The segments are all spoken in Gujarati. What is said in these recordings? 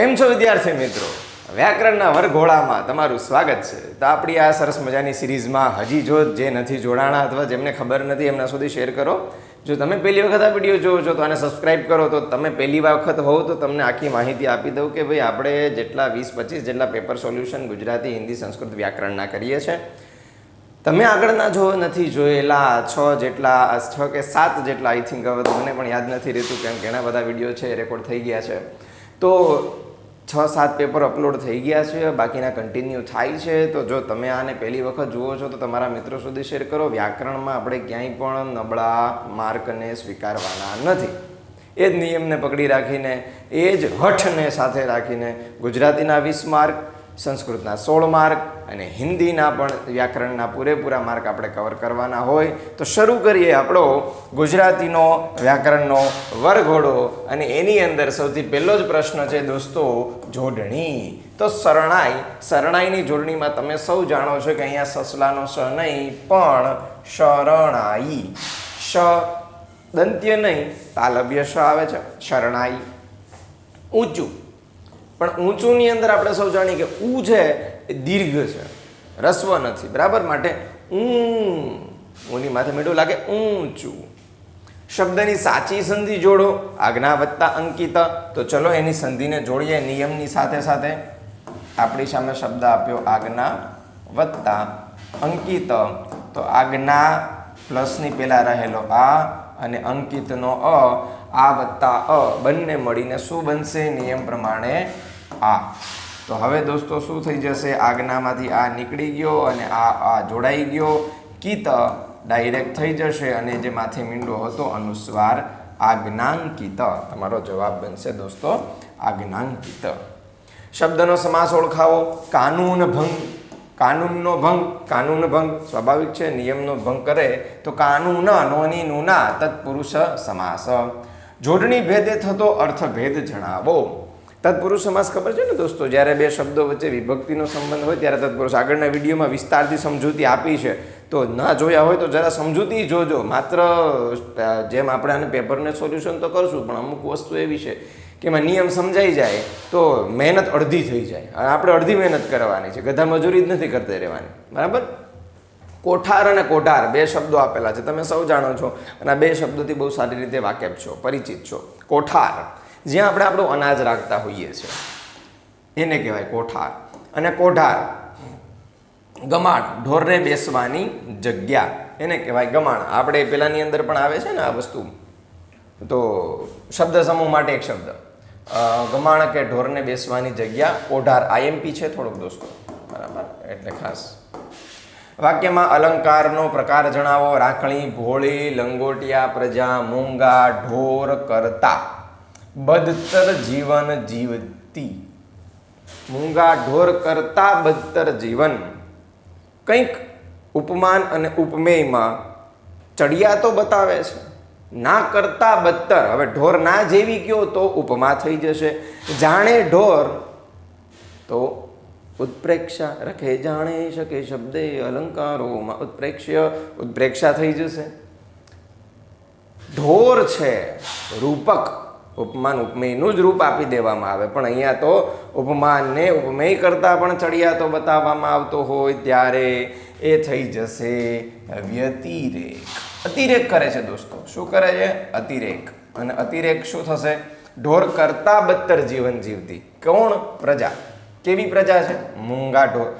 કેમ છો વિદ્યાર્થી મિત્રો? વ્યાકરણના વર્ગોળામાં તમારું સ્વાગત છે. તો આપણી આ સરસ મજાની સિરીઝમાં હજી જો જે નથી જોડાણા અથવા જેમને ખબર નથી એમના સુધી શેર કરો. જો તમે પહેલી વખત આ વીડિયો જોવો છો તો આને સબસ્ક્રાઇબ કરો. તો તમે પહેલી વખત હોવ તો તમને આખી માહિતી આપી દઉં કે ભાઈ આપણે જેટલા વીસ પચીસ જેટલા પેપર સોલ્યુશન ગુજરાતી, હિન્દી, સંસ્કૃત વ્યાકરણના કરીએ છીએ તમે આગળના જો નથી જોયેલા, છ જેટલા છ કે સાત જેટલા આઈ થિંક હવે મને પણ યાદ નથી રહેતું કેમ ઘણા બધા વીડિયો છે રેકોર્ડ થઈ ગયા છે. તો છ સાત પેપર અપલોડ થઈ ગયા છે, બાકીના કન્ટિન્યુ થાય છે. તો જો તમે આને પહેલી વખત જુઓ છો, તો તમારા મિત્રો સુધી શેર કરો. વ્યાકરણમાં આપણે ક્યાંય પણ નબળા માર્કને સ્વીકારવાના નથી. એ જ નિયમને પકડી રાખીને, એ જ હઠને સાથે રાખીને ગુજરાતીના વીસ માર્ક સંસ્કૃતના સોળ માર્ક અને હિન્દીના પણ વ્યાકરણના પૂરેપૂરા માર્ક આપણે કવર કરવાના હોય તો શરૂ કરીએ આપણો ગુજરાતીનો વ્યાકરણનો વરઘોડો અને એની અંદર સૌથી પહેલો જ પ્રશ્ન છે, દોસ્તો, જોડણી. તો શરણાઈ, શરણાઈની જોડણીમાં તમે સૌ જાણો છો કે અહીંયા સસલાનો સ નહીં, પણ શરણાઈ. શ દંત્ય નહીં, તાલવ્ય શ આવે છે, શરણાઈ. ઊંચું. પણ ઊંચુંની અંદર આપણે સૌ જાણીએ કે ઉ છે એ દીર્ઘ છે. રસ્વ નથી. બરાબર? માટે ઊં, ઊની માથે મીઠું લાગે ઊંચું. શબ્દની સાચી સંધિ જોડો, આજ્ઞા વત્તા અંકિત, તો ચલો એની સંધિને જોડીએ. નિયમની સાથે સાથે આપણી સામે શબ્દ આપ્યો, આજ્ઞા વત્તા અંકિત. તો આજ્ઞા પ્લસની પહેલાં રહેલો આ અને અંકિતનો અ, આ વત્તા અ બંને મળીને શું બનશે? નિયમ પ્રમાણે આ તો હવે દોસ્તો શું થઈ જશે? આજ્ઞામાંથી આ નીકળી ગયો અને આ આ જોડાઈ ગયો. કિત ડાયરેક્ટ થઈ જશે અને જે માથે મીંડો હતો અનુસ્વાર આજ્ઞાંકિત તમારો જવાબ બનશે દોસ્તો આજ્ઞાંકિત શબ્દનો સમાસ ઓળખાવો. કાનૂન ભંગ, કાનૂનનો ભંગ, કાનૂન ભંગ. સ્વાભાવિક છે, નિયમનો ભંગ કરે તો કાનૂન નોની નુના તત્પુરુષ સમાસ. જોડણી ભેદે થતો અર્થભેદ જણાવો. તત્પુરુષ સમાસ ખબર છે ને દોસ્તો? જ્યારે બે શબ્દો વચ્ચે વિભક્તિનો સંબંધ હોય ત્યારે તત્પુરુષ આગળના વિડીયોમાં વિસ્તારથી સમજૂતી આપી છે. તો ના જોયા હોય તો જરા સમજૂતી જોજો. માત્ર જેમ આપણે આને પેપરને સોલ્યુશન તો કરશું, પણ અમુક વસ્તુ એવી છે કે એમાં નિયમ સમજાઈ જાય તો મહેનત અડધી થઈ જાય. અને આપણે અડધી મહેનત કરવાની છે. ગધા મજૂરી જ નથી કરતી રહેવાની. બરાબર? કોઠાર અને કોઠાર બે શબ્દો આપેલા છે. તમે સૌ જાણો છો. અને આ બે શબ્દોથી બહુ સારી રીતે વાકેફ છો, પરિચિત છો. કોઠાર. જ્યાં આપણે આપણું અનાજ રાખતા હોઈએ છીએ. એને કહેવાય કોઠાર. અને કોઠાર ગમાણ, ઢોરને બેસવાની જગ્યા. એને કહેવાય ગમાણ. આપણે પેલાની અંદર પણ આવે છે ને આ વસ્તુ. તો શબ્દ સમૂહ માટે એક શબ્દ. ગમાણ કે ઢોરને બેસવાની જગ્યા કોઢાર આઈએમપી છે થોડુંક દોસ્તો. બરાબર? એટલે ખાસ. વાક્યમાં અલંકારનો પ્રકાર જણાવો. રાખણી, ભોળી, લંગોટિયા, પ્રજા, મૂંગા, ઢોર કરતા. બદતર જીવન જીવતી. મૂંગા ઢોર કરતા બદતર જીવન. કંઈક ઉપમાન અને ઉપમેયમાં ચડિયા તો બતાવે છે. ના કરતા બદતર. હવે ઢોર ના જેવી કયો તો ઉપમા થઈ જશે. જાણે ઢોર તો ઉત્પ્રેક્ષા રખે, જાણે શકે શબ્દે અલંકારોમાં ઉત્પ્રેક્ષ્ય, ઉત્પ્રેક્ષા થઈ જશે. ઢોર છે, રૂપક. ઉપમાન ઉપમેયનું જ રૂપ આપી દેવામાં આવે. પણ અહીંયા તો ઉપમાનને ઉપમેય કરતાં પણ ચડિયાતો બતાવવામાં આવતો હોય ત્યારે એ થઈ જશે વ્યતિરેક અતિરેક કરે છે દોસ્તો. શું કરે છે? અતિરેક. અને અતિરેક શું થશે? ઢોર કરતા બદતર જીવન જીવતી. કોણ? પ્રજા. કેવી પ્રજા છે? મૂંગા ઢોર.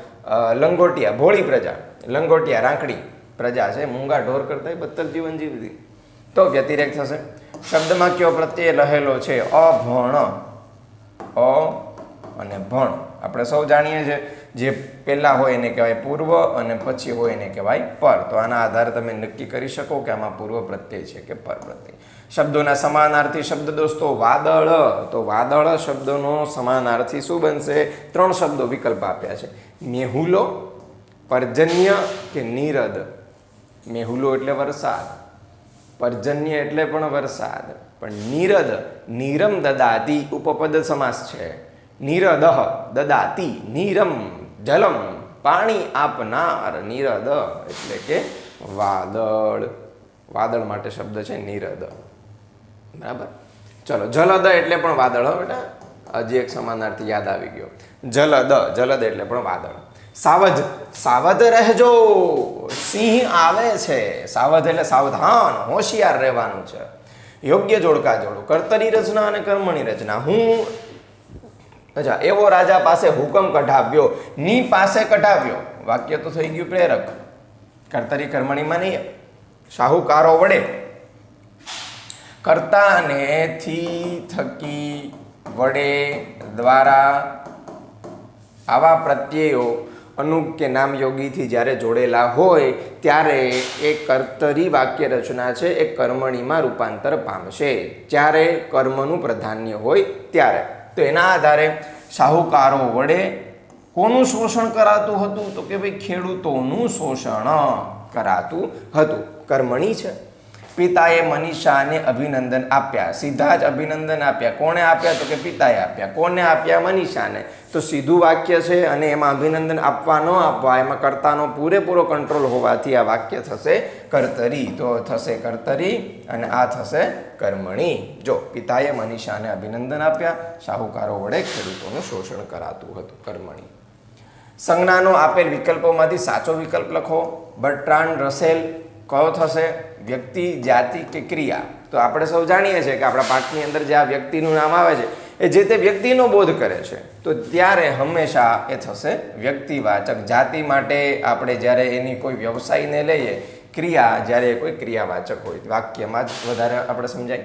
લંગોટિયા, ભોળી પ્રજા. લંગોટિયા રાંકડી પ્રજા છે, મૂંગા ઢોર કરતાં બદતર જીવન જીવતી. તો વ્યતિરેક થશે. શબ્દમાં કયો પ્રત્યય રહેલો છે? અભણ અ અને ભણ. આપણે સૌ જાણીએ છીએ, જે પહેલાં હોય એને કહેવાય પૂર્વ અને પછી હોય એને કહેવાય પર. તો આના આધારે તમે નક્કી કરી શકો કે આમાં પૂર્વ પ્રત્યય છે કે પર પ્રત્યય. શબ્દોના સમાનાર્થી શબ્દ દોસ્તો વાદળ. તો વાદળ શબ્દનો સમાનાર્થી શું બનશે? ત્રણ શબ્દો વિકલ્પ આપ્યા છે. મેહુલો, પર્જન્ય કે નીરદ? મેહુલો એટલે વરસાદ. પર્જન્ય એટલે પણ વરસાદ. પણ નિરદ, નિરમ દદાતી ઉપપદ સમાસ છે. નિરદ દદાતી નિરમ જલમ, પાણી આપનાર નિરદ એટલે કે વાદળ. વાદળ માટે શબ્દ છે નિરદ. બરાબર? ચલો, જલદ એટલે પણ વાદળ, હો બેટા. હજી એક સમાનાર્થી યાદ આવી ગયો. જલદ જલદ એટલે પણ વાદળ. સાવધ સાવધ રહેજો. સિંહ આવે છે. સાવધ એટલે સાવધાન, હોશિયાર રહેવાનું છે. યોગ્ય જોડકા જોડો. કર્તરી રચના અને કર્મણી રચના. હું, અચ્છા, એવો રાજા પાસે હુકમ કઢાવ્યો. ની પાસે કઢાવ્યો. વાક્ય તો થઈ ગયું પ્રેરક. કર્તરી કર્મણીમાં નહીં. શાહુકારો વડે. કર્તાને થી થકી વડે દ્વારા આવા પ્રત્યયો અનુપ કે નામ યોગીથી જ્યારે જોડેલા હોય, ત્યારે એ કર્તરી વાક્ય રચના છે, એ કર્મણીમાં રૂપાંતર પામશે. જ્યારે કર્મનું પ્રાધાન્ય હોય ત્યારે. તો એના આધારે શાહુકારો વડે કોનું શોષણ કરાતું હતું? તો કે ભાઈ ખેડૂતોનું શોષણ કરાતું હતું. કર્મણી છે. પિતાએ મનીષાને અભિનંદન આપ્યા. સીધા જ અભિનંદન આપ્યા. કોણે આપ્યા તો કે પિતાએ આપ્યા. કોને આપ્યા? મનીષાને. તો સીધું વાક્ય છે અને એમાં અભિનંદન આપવા ન આપવા, એમાં કર્તાનો પૂરેપૂરો કંટ્રોલ હોવાથી આ વાક્ય થશે કર્તરી. તો થશે કર્તરી અને આ થશે કર્મણી. જો, પિતાએ મનીષાને અભિનંદન આપ્યા. શાહુકારો વડે ખેડૂતોનું શોષણ કરાતું હતું કર્મણી. સંજ્ઞાનો આપેલ વિકલ્પોમાંથી સાચો વિકલ્પ લખો. બર્ટ્રાન્ડ રસેલ કયો થશે? વ્યક્તિ, જાતિ કે ક્રિયા? તો આપણે સૌ જાણીએ છીએ કે આપણા પાઠની અંદર જે આ વ્યક્તિનું નામ આવે છે, એ જે તે વ્યક્તિનો બોધ કરે છે. તો ત્યારે હંમેશા એ થશે વ્યક્તિવાચક. જાતિ માટે આપણે જ્યારે એની કોઈ વ્યવસાયને લઈએ, ક્રિયા જ્યારે કોઈ ક્રિયાવાચક હોય. વાક્યમાં જ વધારે આપણે સમજાય.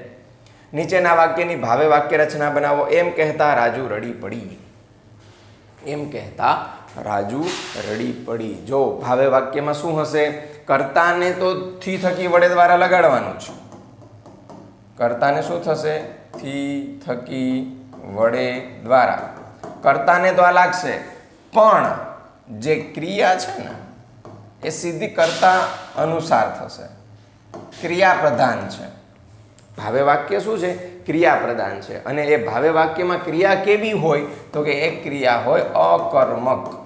નીચેના વાક્યની ભાવે વાક્ય રચના બનાવો. એમ કહેતા રાજુ રડી પડી. એમ કહેતા રાજુ રડી પડી. જો ભાવે વાક્યમાં શું હશે? કર્તાને તો થી થકી વડે દ્વારા લગાડવાનું છે. કર્તાને શું થશે? થી થકી વડે દ્વારા. કર્તાને તો આ લાગશે. પણ જે ક્રિયા છે ને, એ સીધી કરતા અનુસાર થશે. ક્રિયા પ્રધાન છે. ભાવે વાક્ય શું છે? ક્રિયા પ્રધાન છે. અને એ ભાવે વાક્યમાં ક્રિયા કેવી હોય? તો કે એક ક્રિયા હોય અકર્મક.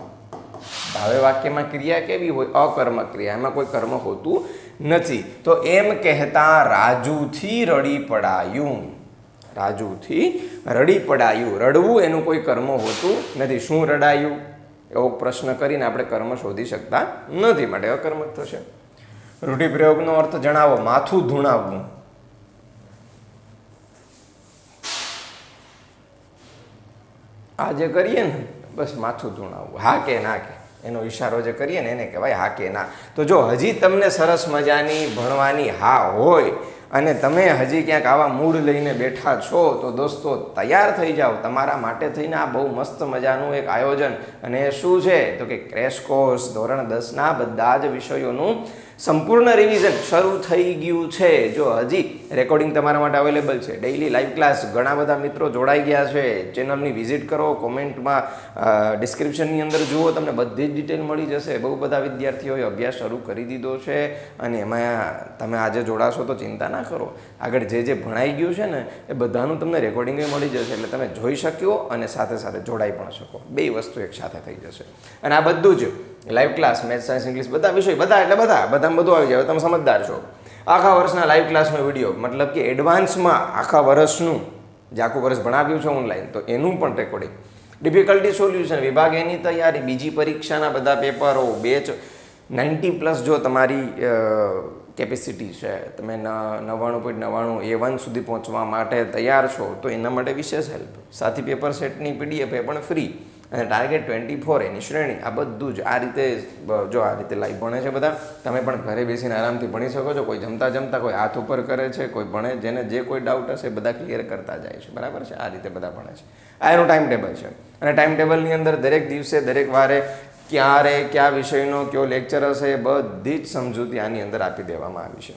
ભાવે વાક્યમાં ક્રિયા કેવી હોય? અકર્મ ક્રિયા એમાં કોઈ કર્મ હોતું નથી. તો એમ કહેતા રાજુથી રડી પડાયું. રાજુથી રડી પડાયું. રડવું એનું કોઈ કર્મ હોતું નથી. શું રડાયું? એવો પ્રશ્ન કરીને આપણે કર્મ શોધી શકતા નથી. માટે અકર્મ થશે. રૂઢિપ્રયોગનો અર્થ જણાવો. માથું ધૂણાવવું. આ જે કરીએ ને, બસ માથું ધૂણાવવું. હા કે ના કે. એનો ઈશારો જે કરીએ ને એને કહેવાય હા કે ના. તો જો હજી તમને સરસ મજાની ભણવાની હા હોય અને તમે હજી ક્યાંક આવા મૂડ લઈને બેઠા છો, તો દોસ્તો તૈયાર થઈ જાઓ. તમારા માટે થઈને આ બહુ મસ્ત મજાનું એક આયોજન. અને એ શું છે? તો કે ક્રેશ કોર્સ ધોરણ દસના બધા જ વિષયોનું સંપૂર્ણ રિવિઝન શરૂ થઈ ગયું છે. જો હજી રેકોર્ડિંગ તમારા માટે અવેલેબલ છે. ડેઇલી લાઈવ ક્લાસ ઘણા બધા મિત્રો જોડાઈ ગયા છે. ચેનલની વિઝિટ કરો કોમેન્ટમાં ડિસ્ક્રિપ્શનની અંદર જુઓ, તમને બધી જ ડિટેલ મળી જશે. બહુ બધા વિદ્યાર્થીઓએ અભ્યાસ શરૂ કરી દીધો છે અને એમાં તમે આજે જોડાશો તો ચિંતા ના કરો. આગળ જે જે ભણાઈ ગયું છે ને, એ બધાનું તમને રેકોર્ડિંગ મળી જશે. એટલે તમે જોઈ શક્યો અને સાથે સાથે જોડાઈ પણ શકો. બે વસ્તુ એક સાથે થઈ જશે. અને આ બધું જ live class maths science English બધા વિષય, બધા, એટલે બધા, બધામાં બધું આવી જાય. તમે સમજદાર છો. આખા વર્ષના લાઈવ ક્લાસનો વીડિયો મતલબ કે એડવાન્સમાં આખા વર્ષનું, જે આખું વર્ષ ભણાવ્યું છે ઓનલાઈન તો એનું પણ રેકોર્ડિંગ ડિફિકલ્ટી સોલ્યુશન વિભાગ એની તૈયારી, બીજી પરીક્ષાના બધા પેપરો બેચ નાઇન્ટી પ્લસ જો તમારી કેપેસિટી છે, તમે નવ્વાણું પોઈન્ટ નવ્વાણું, એ વન સુધી પહોંચવા માટે તૈયાર છો, તો એના માટે વિશેષ હેલ્પ સાથી પેપર સેટની પીડીએફ એ પણ ફ્રી અને ટાર્ગેટ ટ્વેન્ટી ફોર એની શ્રેણી, આ બધું જ, આ રીતે જો આ રીતે લાઈવ ભણે છે બધા, તમે પણ ઘરે બેસીને આરામથી ભણી શકો છો, કોઈ જમતા જમતા, કોઈ હાથ ઉપર કરે છે, કોઈ ભણે, જેને જે કોઈ ડાઉટ હશે બધા ક્લિયર કરતા જાય છે. બરાબર છે? આ રીતે બધા ભણે છે. આ એનું ટાઈમ ટેબલ છે. અને ટાઈમ ટેબલની અંદર દરેક દિવસે, દરેક વારે ક્યારે, કયા વિષયનો, કયો લેક્ચર હશે એ બધી જ સમજૂતી આની અંદર આપી દેવામાં આવી છે.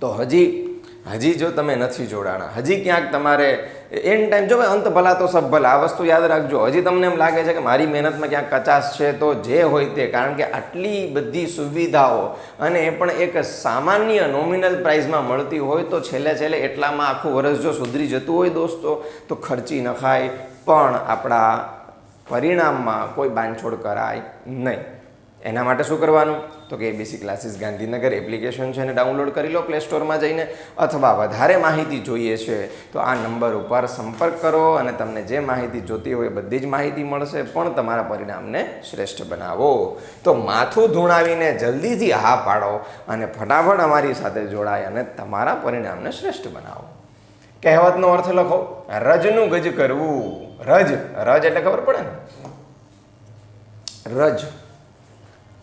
તો હજી હજી જો તમે નથી જોડાણા, હજી ક્યાંક તમારે એન ટાઈમ જો અંત ભલા તો સબ ભલા, આ વસ્તુ યાદ રાખજો. હજી તમને એમ લાગે છે કે મારી મહેનતમાં ક્યાંક કચાશ છે તો જે હોય તે, કારણ કે આટલી બધી સુવિધાઓ અને એ પણ એક સામાન્ય નોમિનલ પ્રાઇઝમાં મળતી હોય તો છેલ્લે છેલ્લે એટલામાં આખું વર્ષ જો સુધરી જતું હોય દોસ્તો, તો ખર્ચી નખાય, પણ આપણા પરિણામમાં કોઈ બાંધછોડ કરાય નહીં. એના માટે શું કરવાનું? તો કે એબીસી ક્લાસીસ ગાંધીનગર એપ્લિકેશન છે એને ડાઉનલોડ કરી લો પ્લે સ્ટોરમાં જઈને. અથવા વધારે માહિતી જોઈએ છે, તો આ નંબર ઉપર સંપર્ક કરો અને તમને જે માહિતી જોતી હોય બધી જ માહિતી મળશે, પણ તમારા પરિણામને શ્રેષ્ઠ બનાવો. તો માથું ધૂણાવીને જલ્દીથી હા પાડો અને ફટાફટ અમારી સાથે જોડાય અને તમારા પરિણામને શ્રેષ્ઠ બનાવો. કહેવતનો અર્થ લખો, રજનું ગજ કરવું રજ રજ એટલે ખબર પડે ને? રજ.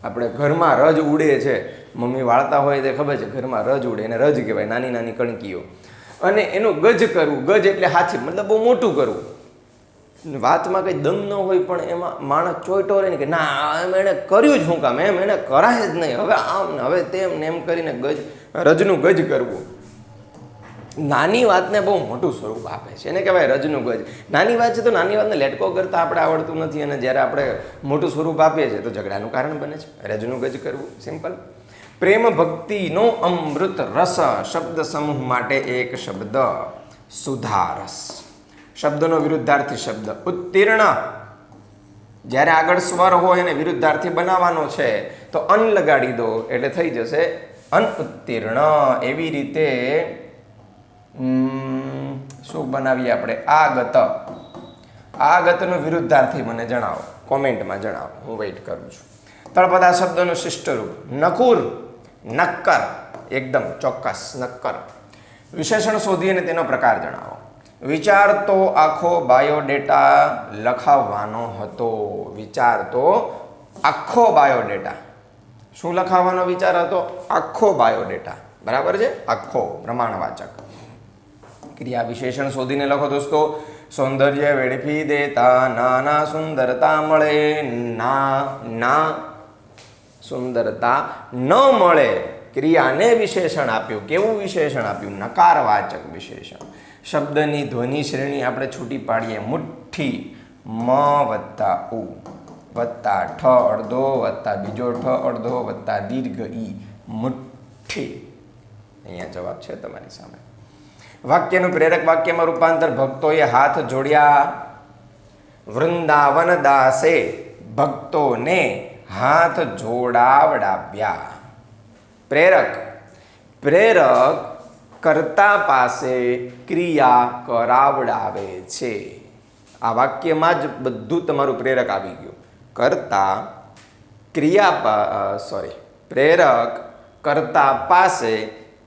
આપણે ઘરમાં રજ ઉડે છે. મમ્મી વાળતા હોય તે ખબર છે, ઘરમાં રજ ઉડે એને રજ કહેવાય, નાની નાની કણકીઓ. અને એનું ગજ કરવું, ગજ એટલે હાથી, મતલબ બહુ મોટું કરવું. વાતમાં કંઈ દમ ન હોય પણ એમાં માણસ ચોઈટો રહે ને કે ના એમ એણે કર્યું જ શું કામ? એમ એને કરાય જ નહીં. હવે આમ ને હવે તેમ ને એમ કરીને ગજ, રજનું ગજ કરવું. નાની વાતને બહુ મોટું સ્વરૂપ આપે છે. એને કહેવાય રજનું ગજ. નાની વાત છે તો નાની વાતને લેટકો કરતા આપણે આવડતું નથી અને જ્યારે આપણે મોટું સ્વરૂપ આપીએ છીએ તો ઝઘડાનું કારણ બને છે. રજનું ગજ કરવું, સિમ્પલ. પ્રેમ ભક્તિનો અમૃત રસ શબ્દ સમૂહ માટે એક શબ્દ, સુધારસ. શબ્દનો વિરુદ્ધાર્થી શબ્દ. ઉત્તીર્ણ. જ્યારે આગળ સ્વર હોય એને વિરુદ્ધાર્થી બનાવવાનો છે, તો અન લગાડી દો એટલે થઈ જશે અન ઉત્તીર્ણ. એવી રીતે શું બનાવીએ આપણે? આગત. આગતનો વિરુદ્ધાર્થી મને જણાવો. કોમેન્ટમાં જણાવો. હું વેઇટ કરું છું. તળપદા શબ્દનું શિષ્ટ રૂપ નકુર નક્કર. એકદમ ચોક્કસ નક્કર. વિશેષણ શોધી અને તેનો પ્રકાર જણાવો. વિચાર તો આખો બાયોડેટા લખાવવાનો હતો. વિચાર તો આખો બાયોડેટા. શું લખાવવાનો વિચાર હતો? આખો બાયોડેટા. બરાબર છે? આખો પ્રમાણવાચક. ક્રિયા વિશેષણ શોધીને લખો દોસ્તો. સૌંદર્ય વેડફી દેતા નાના સુંદરતા મળે, ના ના સુંદરતા ન મળે. ક્રિયાને વિશેષણ આપ્યું. કેવું વિશેષણ આપ્યું? નકારવાચક વિશેષણ. શબ્દની ધ્વનિ શ્રેણી આપણે છૂટી પાડીએ. મુઠ્ઠી, મ વત્તા ઉ, વત્તા ઠ અડધો, વત્તા બીજો ઠ અડધો, વત્તા દીર્ઘ ઈ. મુઠ્ઠી. અહીંયા જવાબ છે તમારી સામે. વાક્યનું પ્રેરક વાક્યમાં રૂપાંતર ભક્તોએ હાથ જોડ્યા. વૃંદાવન દાસે ભક્તોને હાથ જોડાવડાવ્યા. પ્રેરક. પ્રેરક કર્તા પાસે ક્રિયા કરાવડાવે છે. આ વાક્યમાં જ બધું તમારું પ્રેરક આવી ગયું. કરતા ક્રિયા સોરી પ્રેરક કર્તા પાસે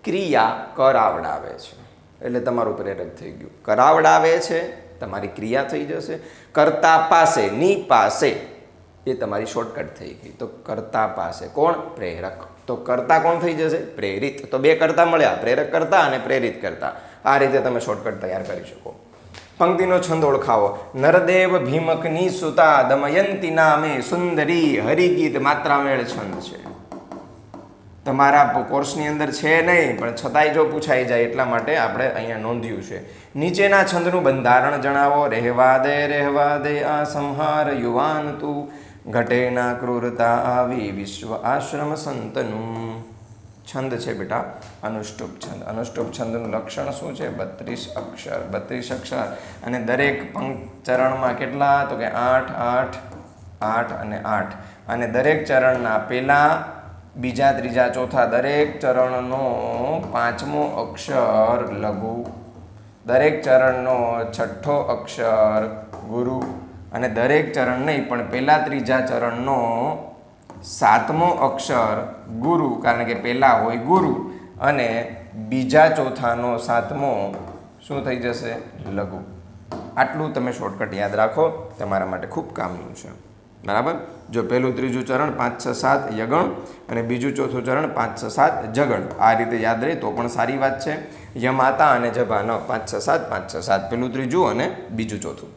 ક્રિયા કરાવડાવે છે. એટલે તમારું પ્રેરક થઈ ગયું. કરાવડાવે છે, તમારી ક્રિયા થઈ જશે. કર્તા પાસે, ની પાસે એ તમારી શોર્ટકટ થઈ ગઈ. તો કર્તા પાસે કોણ? પ્રેરક. તો કરતા કોણ થઈ જશે? પ્રેરિત. તો બે કરતા મળ્યા. પ્રેરક કરતા અને પ્રેરિત કરતા. આ રીતે તમે શોર્ટકટ તૈયાર કરી શકો. પંક્તિનો છંદ ઓળખાવો નરદેવ ભીમકની સુતા દમયંતી નામે સુંદરી હરિગીત માત્રામેળ છંદ છે. તમારા કોર્સની અંદર છે નહીં, પણ છતાંય જો પૂછાઈ જાય એટલા માટે આપણે અહીંયા નોંધ્યું છે. નીચેના છંદનું બંધારણ જણાવો. રહેવા દે રહેવા દે આ સંહાર યુવાન તું. ઘટેના ક્રૂરતા આવી વિશ્વ આશ્રમ સંતનું. છંદ છે બેટા, અનુષ્ટુપ છંદ. અનુષ્ટુપ છંદનું લક્ષણ શું છે? બત્રીસ અક્ષર. બત્રીસ અક્ષર. અને દરેક પંક ચરણમાં કેટલા? તો કે આઠ આઠ આઠ અને આઠ. અને દરેક ચરણના પહેલા બીજા, ત્રીજા, ચોથા દરેક ચરણનો પાંચમો અક્ષર લઘુ. દરેક ચરણનો છઠ્ઠો અક્ષર ગુરુ. અને દરેક ચરણ નહીં, પણ પહેલા, ત્રીજા ચરણનો સાતમો અક્ષર ગુરુ, કારણ કે પહેલાં હોય ગુરુ. અને બીજા, ચોથાનો સાતમો શું થઈ જશે? લઘુ. આટલું તમે શોર્ટકટ યાદ રાખો. તમારા માટે ખૂબ કામનું છે. બરાબર? જો પહેલું, ત્રીજું ચરણ, પાંચ, છ, સાત યગણ અને બીજું, ચોથું ચરણ, પાંચ, છ, સાત જગણ. આ રીતે યાદ રહે તો પણ સારી વાત છે. યમાતા અને જભા ન, પાંચ, છ, સાત, પાંચ, છ, સાત. પેલું ત્રીજું અને બીજું, ચોથું.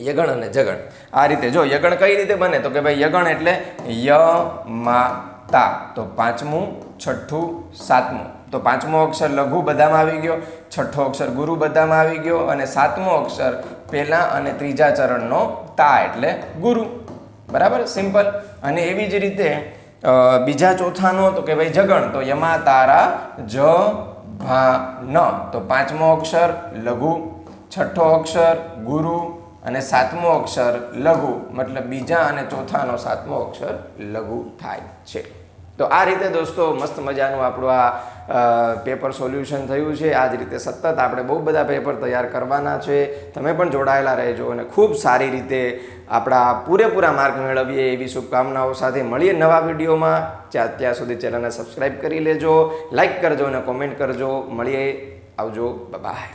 યગણ અને જગણ. આ રીતે જો યગણ કઈ રીતે બને? તો કે ભાઈ યગણ એટલે ય મા તો પાંચમું, છઠ્ઠું, સાતમું. તો પાંચમો અક્ષર લઘુ બધામાં આવી ગયો. છઠ્ઠો અક્ષર ગુરુ બધામાં આવી ગયો. અને સાતમો અક્ષર પહેલાં અને ત્રીજા ચરણનો તા એટલે ગુરુ. બરાબર? સિમ્પલ અને એવી જ રીતે બીજા ચોથાનો તો કે ભાઈ જગણ, તો યમા તારા જ ભા ન. તો પાંચમો અક્ષર લઘુ, છઠ્ઠો અક્ષર ગુરુ અને સાતમો અક્ષર લઘુ. મતલબ બીજા અને ચોથાનો સાતમો અક્ષર લઘુ થાય છે. તો આ રીતે દોસ્તો મસ્ત મજાનું આપણું આ પેપર સોલ્યુશન થયું છે. આ જ રીતે સતત આપણે બહુ બધા પેપર તૈયાર કરવાના છે. તમે પણ જોડાયેલા રહેજો અને ખૂબ સારી રીતે આપણા પૂરેપૂરા માર્ક મેળવીએ એવી શુભકામનાઓ સાથે મળીએ નવા વિડીયોમાં. જ્યાં અત્યાર સુધી ચેનલને સબસ્ક્રાઈબ કરી લેજો લાઇક કરજો અને કોમેન્ટ કરજો. મળીએ, આવજો. બાય